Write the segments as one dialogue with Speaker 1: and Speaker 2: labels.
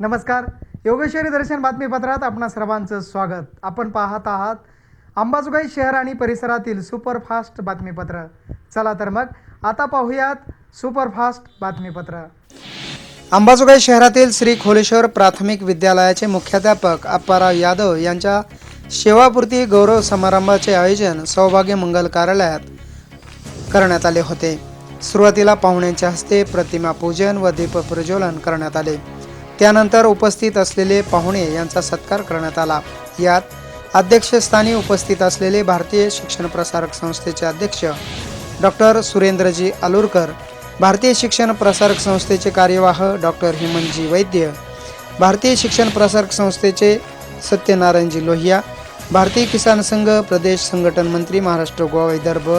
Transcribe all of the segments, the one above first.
Speaker 1: नमस्कार. योगेश्वरी दर्शन बातमीपत्रात आपणा सर्वांचं स्वागत. आपण पाहत आहात अंबाजोगाई शहर आणि परिसरातील सुपरफास्ट बातमीपत्र. चला तर मग आता पाहूयात सुपरफास्ट बातमीपत्र. अंबाजोगाई शहरातील श्री खोलेश्वर प्राथमिक विद्यालयाचे मुख्याध्यापक अप्पाराव यादव यांच्या सेवापूर्ती गौरव समारंभाचे आयोजन सौभाग्य मंगल कार्यालयात करण्यात आले होते. सुरुवातीला पाहुण्यांच्या हस्ते प्रतिमा पूजन व दीप प्रज्वलन करण्यात आले. त्यानंतर उपस्थित असलेले पाहुणे यांचा सत्कार करण्यात आला. यात अध्यक्षस्थानी उपस्थित असलेले भारतीय शिक्षण प्रसारक संस्थेचे अध्यक्ष डॉक्टर सुरेंद्रजी आलुरकर भारतीय शिक्षण प्रसारक संस्थेचे कार्यवाह डॉक्टर हेमंतजी वैद्य भारतीय शिक्षण प्रसारक संस्थेचे सत्यनारायणजी लोहिया भारतीय किसान संघ प्रदेश संघटन मंत्री महाराष्ट्र गोवा विदर्भ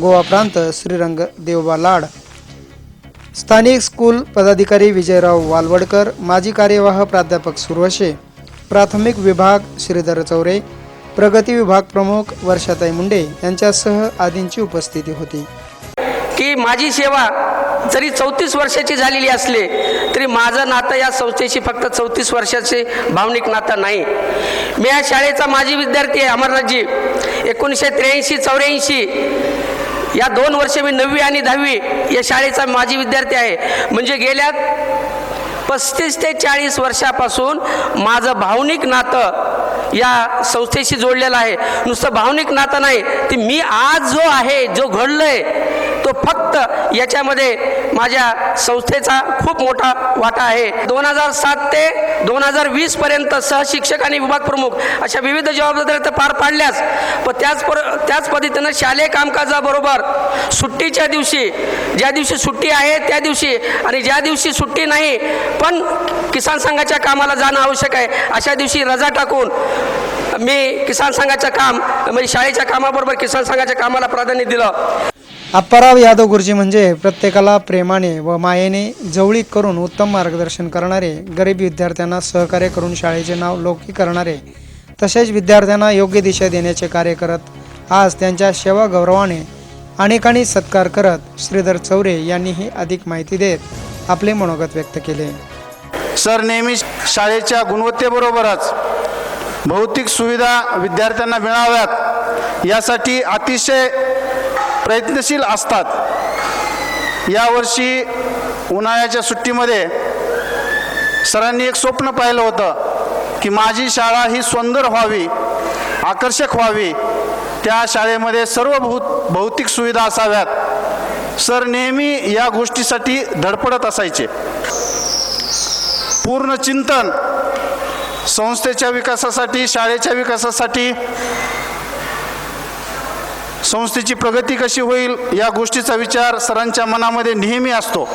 Speaker 1: गोवा प्रांत श्रीरंग देवबा लाड स्थानिक स्कूल पदाधिकारी विजयराव वालवडकर माजी कार्यवाह प्राध्यापक सुरवशे प्राथमिक विभाग श्रीधर चौरे प्रगती विभाग प्रमुख वर्षाताई मुंडे यांच्यासह आदींची उपस्थिती होती.
Speaker 2: की माझी सेवा जरी चौतीस वर्षाची झालेली असले तरी माझं नातं या संस्थेशी फक्त चौतीस वर्षाचे भावनिक नातं नाही. मी या शाळेचा माजी विद्यार्थी आहे अमरनाथजी. एकोणीसशे त्र्याऐंशी चौऱ्याऐंशी या दोन वर्ष मी नववी आणि दहावी या शाळेचा माजी विद्यार्थी आहे. म्हणजे गेल्या पस्तीस ते चाळीस वर्षापासून माझं भावनिक नातं या संस्थेशी जोडलेलं आहे. नुसतं भावनिक नातं नाही ती मी आज जो आहे जो घडलोय तो फक्त याच्यामध्ये माझ्या संस्थेचा खूप मोठा वाटा आहे. दोन हजार सात ते दोन हजार वीस पर्यंत सहशिक्षक आणि विभाग प्रमुख अशा विविध जबाबदाऱ्या तर पार पाडल्याच. पण त्याच पर त्याच पद्धतीनं शालेय कामकाजाबरोबर सुट्टीच्या दिवशी ज्या दिवशी सुट्टी आहे त्या दिवशी आणि ज्या दिवशी सुट्टी नाही पण किसान संघाच्या कामाला जाणं आवश्यक आहे. अशा दिवशी रजा टाकून मी किसान संघाचं काम म्हणजे शाळेच्या कामाबरोबर किसान संघाच्या कामाला प्राधान्य दिलं.
Speaker 1: अप्पाराव यादव गुरुजी म्हणजे प्रत्येकाला प्रेमाने व मायेने जवळीक करून उत्तम मार्गदर्शन करणारे गरीब विद्यार्थ्यांना सहकार्य करून शाळेचे नाव लौकिक करणारे तसेच विद्यार्थ्यांना योग्य दिशा देण्याचे कार्य करत आज त्यांच्या सेवा गौरवाने अनेकांनी सत्कार करत श्रीधर चौरे यांनीही अधिक माहिती देत आपले मनोगत व्यक्त केले.
Speaker 3: सर नेहमी शाळेच्या गुणवत्तेबरोबरच भौतिक सुविधा विद्यार्थ्यांना मिळाव्यात यासाठी अतिशय प्रयत्नशील असतात. यावर्षी उन्हाळ्याच्या सुट्टीमध्ये सरांनी एक स्वप्न पाहिलं होतं की माझी शाळा ही सुंदर व्हावी आकर्षक व्हावी. त्या शाळेमध्ये सर्व भौ भौतिक सुविधा असाव्यात. सर नेहमी या गोष्टीसाठी धडपडत असायचे. पूर्ण चिंतन संस्थेच्या विकासासाठी शाळेच्या विकासासाठी संस्थेची प्रगती कशी होईल या गोष्टीचा विचार सरांच्या मनामध्ये नेहमी असतो.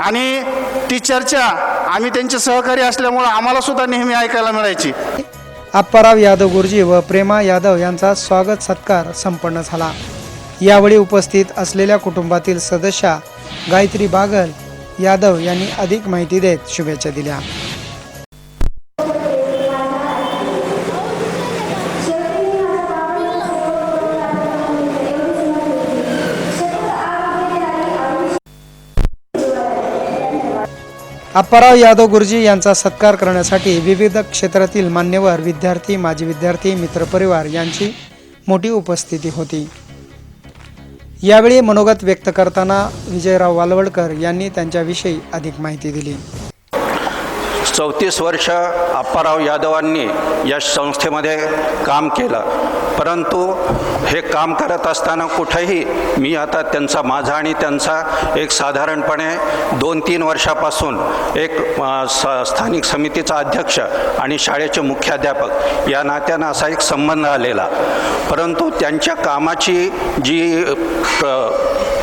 Speaker 3: आणि ती चर्चा आम्ही त्यांचे सहकारी असल्यामुळं आम्हाला सुद्धा नेहमी ऐकायला मिळायची.
Speaker 1: अप्पाराव यादव गुरुजी व प्रेमा यादव यांचा स्वागत सत्कार संपन्न झाला. यावेळी उपस्थित असलेल्या कुटुंबातील सदस्या गायत्री बागल यादव यांनी अधिक माहिती देत शुभेच्छा दिल्या. अप्पाराव यादव गुरुजी यांचा सत्कार करण्यासाठी विविध क्षेत्रातील मान्यवर विद्यार्थी माजी विद्यार्थी मित्रपरिवार यांची मोठी उपस्थिती होती. यावेळी मनोगत व्यक्त करताना विजयराव वालवडकर यांनी त्यांच्याविषयी अधिक माहिती दिली.
Speaker 4: चौतीस वर्ष अप्पाराव यादवांनी या संस्थेमध्ये काम केलं. परंतु हे काम करत असताना कुठेही मी आता त्यांचा माझा आणि त्यांचा एक साधारणपणे दोन तीन वर्षापासून एक स स्थानिक समितीचा अध्यक्ष आणि शाळेचे मुख्याध्यापक या नात्यानं असा एक संबंध आलेला. परंतु त्यांच्या कामाची जी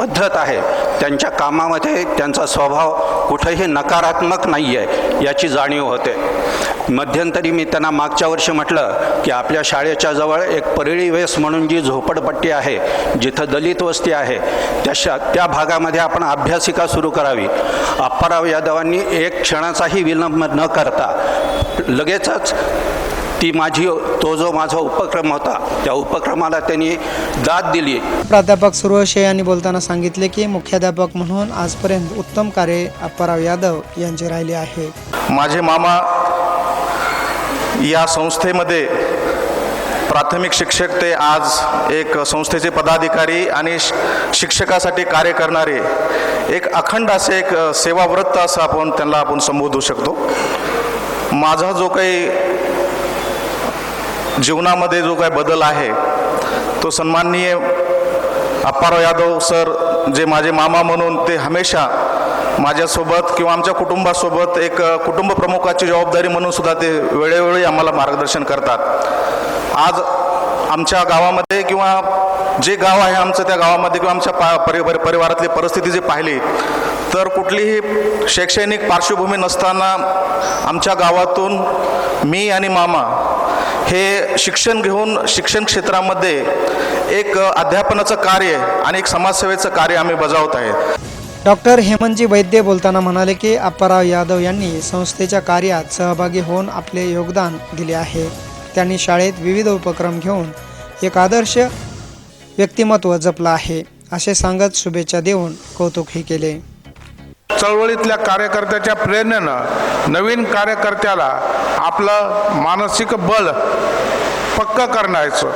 Speaker 4: पद्धत आहे. त्यांच्या कामामध्ये त्यांचा स्वभाव कुठेही नकारात्मक नाही आहे याची जाणीव होते. मध्यंतरी मी त्यांना मागच्या वर्षी म्हटलं की आपल्या शाळेच्या जवळ एक परळी वेस म्हणून जी झोपडपट्टी आहे जिथं दलित वस्ती आहे त्या शा त्या भागामध्ये आपण अभ्यासिका सुरू करावी. अप्पाराव यादवांनी एक क्षणाचाही विलंब न करता लगेचच ती माझी तो जो माझा उपक्रम होता त्या उपक्रमाला त्यांनी दाद दिली.
Speaker 1: प्राध्यापक सुरवशे यांनी बोलताना सांगितले की मुख्याध्यापक म्हणून आजपर्यंत उत्तम कार्य अप्पाराव यादव यांचे राहिले आहे.
Speaker 5: माझे मामा या संस्थेमध्ये प्राथमिक शिक्षक ते आज एक संस्थेचे पदाधिकारी आणि श- शिक्षकासाठी कार्य करणारे एक अखंड असे एक सेवाव्रत असं आपण त्यांना आपण संबोधू शकतो. माझा जो काही जीवनामध्ये जो काही बदल आहे तो सन्माननीय अप्पाराव यादव सर जे माझे मामा म्हणून ते हमेशा माझ्यासोबत किंवा आमच्या कुटुंबासोबत एक कुटुंब प्रमुखाची जबाबदारी म्हणून सुद्धा ते वेळोवेळी आम्हाला मार्गदर्शन करतात. आज आमच्या गावामध्ये किंवा जे गाव आहे आमचं त्या गावामध्ये किंवा आमच्या पा परि परि- परिवारातली परिस्थिती जी पाहिली तर कुठलीही शैक्षणिक पार्श्वभूमी नसताना आमच्या गावातून मी आणि मामा हे शिक्षण घेऊन शिक्षण क्षेत्रामध्ये एक अध्यापनाचं कार्य आणि एक समाजसेवेचं कार्य आम्ही बजावत आहे.
Speaker 1: डॉक्टर हेमंतजी वैद्य बोलताना म्हणाले की अप्पाराव यादव यांनी संस्थेच्या कार्यात सहभागी होऊन आपले योगदान दिले आहे. त्यांनी शाळेत विविध उपक्रम घेऊन एक आदर्श व्यक्तिमत्व जपलं आहे. असे सांगत शुभेच्छा देऊन कौतुकही केले.
Speaker 6: चळवळीतल्या कार्यकर्त्याच्या प्रेरणेनं नवीन कार्यकर्त्याला आपलं मानसिक बळ पक्क करण्याचं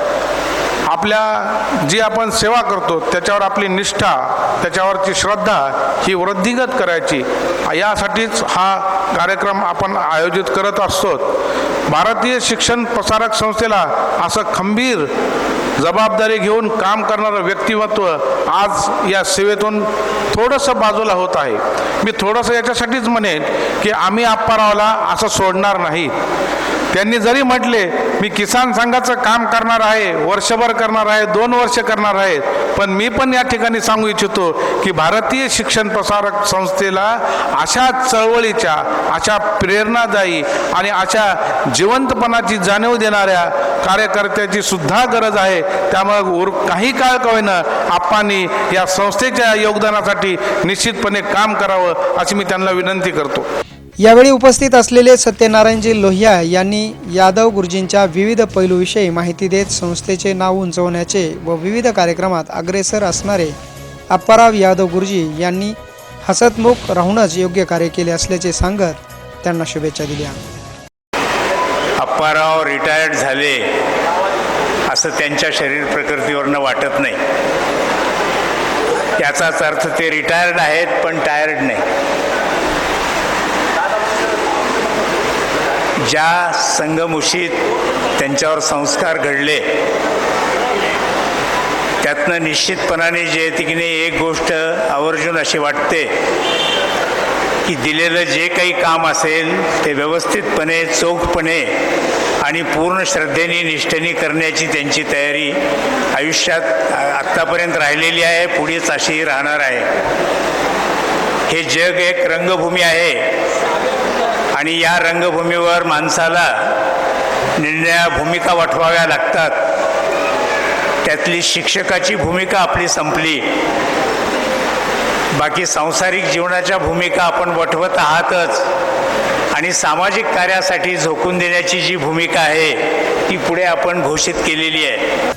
Speaker 6: आपल्या जी आपण सेवा करतो त्याच्यावर आपली निष्ठा त्याच्यावरची श्रद्धा ही वृद्धिगत करायची. यासाठीच हा कार्यक्रम आपण आयोजित करत असतो भारतीय शिक्षण प्रसारक संस्थेला असं खंबीर जबाबदारी घेऊन काम करणारं व्यक्तिमत्व आज या सेवेतून थोडंसं बाजूला होत आहे. मी थोडंसं याच्यासाठीच म्हणेन की आम्ही आप्पारावला असं सोडणार नाही. त्यांनी जरी म्हटले मी किसान संघाचं काम करणार आहे वर्षभर करणार आहे दोन वर्ष करणार आहे पण मी पण या ठिकाणी सांगू इच्छितो की भारतीय शिक्षण प्रसारक संस्थेला अशा चळवळीच्या अशा प्रेरणादायी आणि अशा जिवंतपणाची जाणीव देणाऱ्या कार्यकर्त्याची सुद्धा गरज आहे त्यामुळे उर काही काळ का होईना आप्पांनी या संस्थेच्या योगदानासाठी निश्चितपणे काम करावं अशी मी त्यांना विनंती करतो.
Speaker 1: यावेळी उपस्थित असलेले सत्यनारायणजी लोहिया यांनी यादव गुरुजींच्या विविध पैलूविषयी माहिती देत संस्थेचे नाव उंचवण्याचे व विविध कार्यक्रमात अग्रेसर असणारे अप्पाराव यादव गुरुजी यांनी हसतमुख राहूनच योग्य कार्य केले असल्याचे सांगत त्यांना शुभेच्छा दिल्या.
Speaker 7: अप्पाराव रिटायर्ड झाले. असं त्यांच्या शरीर प्रकृतीवरनं वाटत नाही. याचाच अर्थ ते रिटायर्ड आहेत पण टायर्ड नाही. ज्या संगमुशीत त्यांच्यावर संस्कार घडले त्यातनं निश्चितपणाने जे तिकडे एक गोष्ट आवर्जून अशी वाटते की दिलेलं जे काही काम असेल ते व्यवस्थितपणे चोखपणे आणि पूर्ण श्रद्धेने निष्ठेने करण्याची त्यांची तयारी आयुष्यात आत्तापर्यंत राहिलेली आहे पुढेच अशी राहणार आहे. हे जग एक रंगभूमी आहे आणि या रंगभूमीवर माणसाला निर्णया भूमिका वठवाव्या लागतात. त्यातली शिक्षकाची भूमिका आपली संपली. बाकी सांसारिक जीवनाच्या भूमिका आपण वठवत आहातच. आणि सामाजिक कार्यासाठी झोकून देण्याची जी भूमिका आहे ती पुढे आपण घोषित केलेली आहे.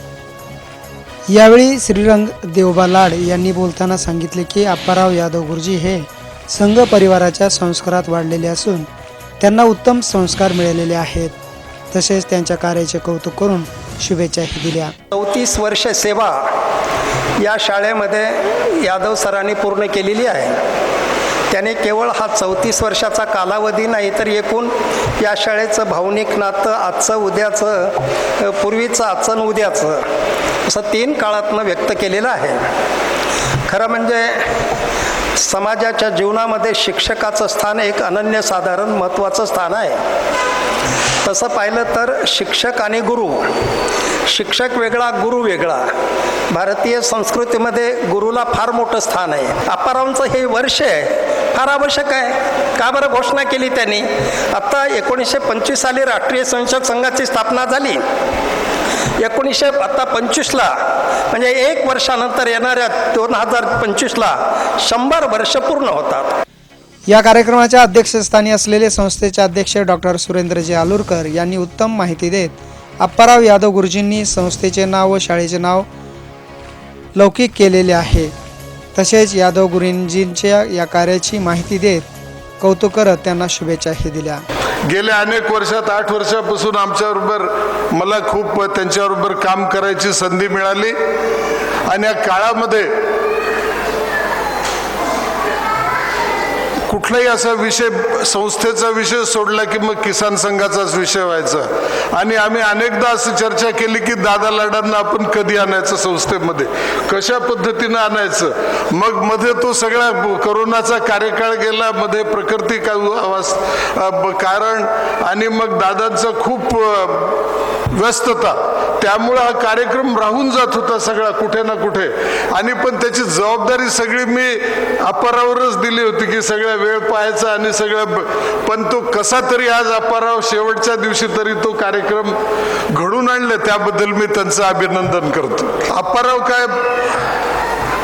Speaker 1: यावेळी श्रीरंग देवबा लाड यांनी बोलताना सांगितले की अप्पाराव यादव गुरुजी हे संघ परिवाराच्या संस्कारात वाढलेले असून त्यांना उत्तम संस्कार मिळालेले आहेत. तसेच त्यांच्या कार्याचे कौतुक करून शुभेच्छाही दिल्या.
Speaker 8: चौतीस वर्ष सेवा या शाळेमध्ये यादव सरांनी पूर्ण केलेली आहे. त्याने केवळ हा चौतीस वर्षाचा कालावधी नाही तर एकूण या शाळेचं भावनिक नातं आजचं उद्याचं पूर्वीचं आजचं उद्याचं असं तीन काळातनं व्यक्त केलेलं आहे. खरं म्हणजे समाजाच्या जीवनामध्ये शिक्षकाचं स्थान एक अनन्यसाधारण महत्त्वाचं स्थान आहे. तसं पाहिलं तर शिक्षक आणि गुरु. शिक्षक वेगळा गुरु वेगळा. भारतीय संस्कृतीमध्ये गुरुला फार मोठं स्थान आहे. अप्पारावांचं हे वर्ष आहे. फार आवश्यक आहे. का बरं घोषणा केली त्यांनी? आत्ता एकोणीसशे पंचवीस साली राष्ट्रीय संसद संघाची स्थापना झाली. एकोणीसशे आत्ता पंचवीसला म्हणजे एक वर्षानंतर येणाऱ्या दोन हजार पंचवीसला शंभर वर्ष पूर्ण होतात.
Speaker 1: या कार्यक्रमाच्या अध्यक्षस्थानी असलेले संस्थेचे अध्यक्ष डॉक्टर सुरेंद्रजी आलुरकर यांनी उत्तम माहिती देत अप्पाराव यादव गुरुजींनी संस्थेचे नाव व शाळेचे नाव लौकिक केलेले आहे. तसेच यादव गुरुजींच्या या कार्याची माहिती देत कौतुक करत त्यांना शुभेच्छाही दिल्या.
Speaker 9: गेल्या अनेक वर्षात आठ वर्षापासून आमच्याबरोबर मला खूप त्यांच्याबरोबर काम करायची संधी मिळाली. आणि या काळामध्ये कुठलाही असा विषय संस्थेचा विषय सोडला की मग किसान संघाचाच विषय व्हायचा. आणि आम्ही अनेकदा असं चर्चा केली की दादा लाडांना आपण कधी आणायचं संस्थेमध्ये? कशा पद्धतीनं आणायचं? मग मध्ये तो सगळा करोनाचा कार्यकाळ गेला मध्ये प्रकृती का कारण आणि मग दादांचा खूप व्यस्तता. त्यामुळं हा कार्यक्रम राहून जात होता सगळा कुठे ना कुठे. आणि पण त्याची जबाबदारी सगळी मी अपारावरच दिली होती की सगळ्या वेळ पाहायचा आणि सगळ्या ब- पण तो कसा तरी आज अपाराव शेवटच्या दिवशी तरी तो कार्यक्रम घडून आणला त्याबद्दल मी त्यांचं अभिनंदन करतो. अपाराव काय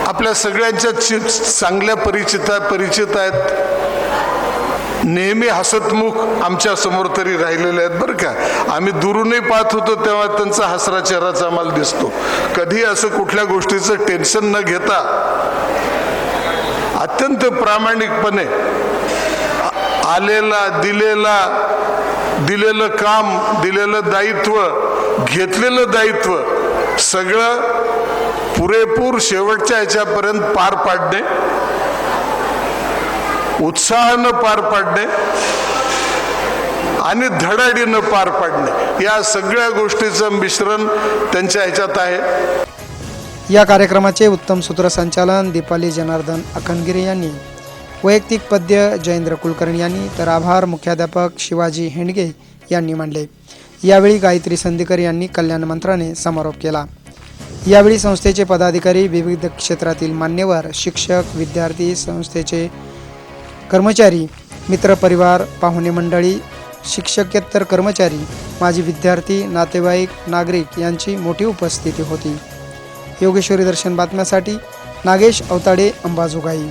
Speaker 9: आपल्या सगळ्यांच्या चांगल्या परिचित परिचित आहेत. नेहमी हसतमुख आमच्यासमोर तरी राहिलेले आहेत बरं का. आम्ही दुरूनही पाहत होतो तेव्हा त्यांचा हसरा चेहराच आम्हाला दिसतो. कधी असं कुठल्या गोष्टीचं टेन्शन न घेता अत्यंत प्रामाणिकपणे आलेला दिलेला दिलेलं काम दिलेलं दायित्व घेतलेलं दायित्व सगळं पुरेपूर शेवटच्या ह्याच्यापर्यंत पार पाडणे उत्साहानं पार पाडणे आणि धडाडीनं पार पाडणे. या सगळ्या गोष्टीचं मिश्रण त्यांच्या ह्याच्यात आहे.
Speaker 1: या कार्यक्रमाचे उत्तम सूत्रसंचालन दीपाली जनार्दन अखनगिरे यांनी वैयक्तिक पद्य जयेंद्र कुलकर्णी यांनी तर आभार मुख्याध्यापक शिवाजी हेंडगे यांनी मांडले. यावेळी गायत्री संदीकर यांनी कल्याण मंत्राने समारोप केला. यावेळी संस्थेचे पदाधिकारी विविध क्षेत्रातील मान्यवर शिक्षक विद्यार्थी संस्थेचे कर्मचारी मित्रपरिवार पाहुणे मंडळी शिक्षकेतर कर्मचारी माजी विद्यार्थी नातेवाईक नागरिक यांची मोठी उपस्थिती होती. योगेश्वरी दर्शन बातम्यासाठी नागेश अवताडे अंबाजोगाई.